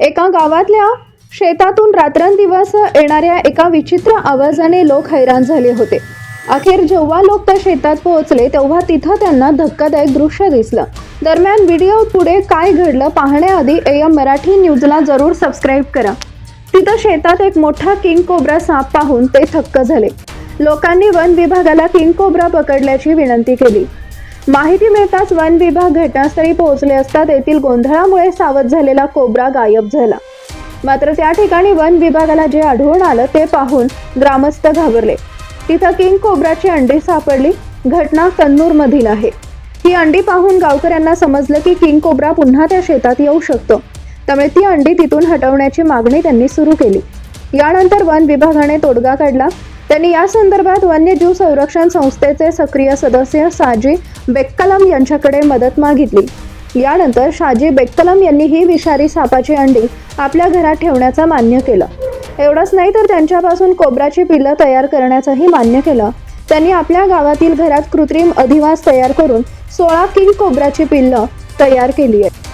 एका गावातल्या शेतातून रात्रंदिवस येणाऱ्या एका विचित्र आवाजाने लोक हैराण झाले होते. अखेर जेव्हा लोक त्या शेतात पोहोचले तेव्हा तिथं त्यांना धक्कादायक दृश्य दिसलं. दरम्यान व्हिडिओ पुढे काय घडलं पाहण्याआधी एम मराठी न्यूजला जरूर सबस्क्राईब करा. तिथं शेतात एक मोठा किंग कोब्रा साप पाहून ते थक्क झाले. लोकांनी वन विभागाला किंग कोब्रा पकडल्याची विनंती केली. माहिती मिळताच वन विभाग घटनास्थळी पोहोचले असता तेथील गोंधळामुळे सावध झालेला कोबरा गायब झाला. मात्र त्या ठिकाणी वन विभागाला जे आढळून आलं ते पाहून ग्रामस्थ घाबरले. तिथं किंग कोबराची अंडी सापडली. घटना कन्नूर मधील आहे. ही अंडी पाहून गावकऱ्यांना समजलं की किंग कोबरा पुन्हा त्या शेतात येऊ शकतो. त्यामुळे ती अंडी तिथून हटवण्याची मागणी त्यांनी सुरू केली. यानंतर वन विभागाने तोडगा काढला. त्यांनी या संदर्भात वन्यजीव संरक्षण संस्थेचे सक्रिय सदस्य साजी बेक्कलम यांच्याकडे मदत मागितली. यानंतर शाजी बेक्कलम यांनी ही विषारी सापाची अंडी आपल्या घरात ठेवण्याचं मान्य केलं. एवढंच नाही तर त्यांच्यापासून कोबराची पिल्लं तयार करण्याचंही मान्य केलं. त्यांनी आपल्या गावातील घरात कृत्रिम अधिवास तयार करून सोळा किंग कोबराची पिल्लं तयार केली आहेत.